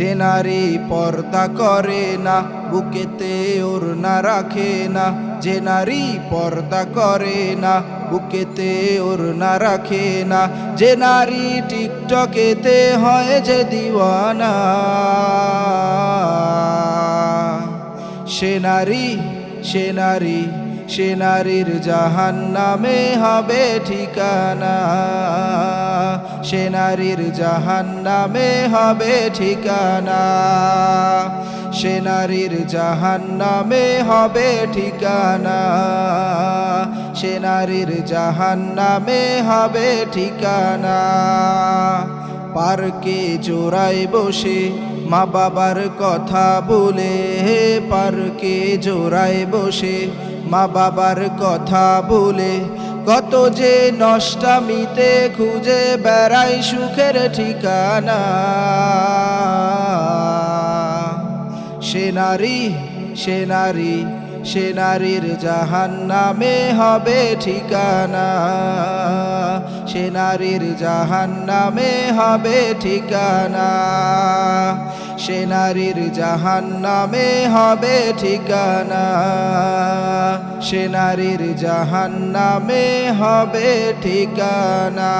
যে নারী পর্দা করে না, বুকেতে ওর না রাখে না। যে নারী পর্দা করে না, বুকেতে ওর না রাখে না। যে নারী টিকটকেতে হয় যে দিওয়ানা, সে নারী সে নারী, সে নারীর জাহান নামে হবে ঠিকানা। সে নারীর জাহান নামে হবে ঠিকানা। সে নারীর জাহান নামে হবে ঠিকানা। সে নারীর জাহান নামে হবে ঠিকানা। পার্কে জোড়ায় বসে মা বাবার কথা বলে, হে পার্কে জোড়ায় বসে মা বাবার কথা বলে কত যে নষ্টামিতে খুঁজে বেড়াই সুখের ঠিকানা। সে নারী সে নারী, সে নারীর জাহান নামে হবে ঠিকানা। সে নারীর জাহান নামে হবে ঠিকানা। সে নারীর জাহান নামে হবে ঠিকানা। সে নারীর জাহান নামে হবে ঠিকানা।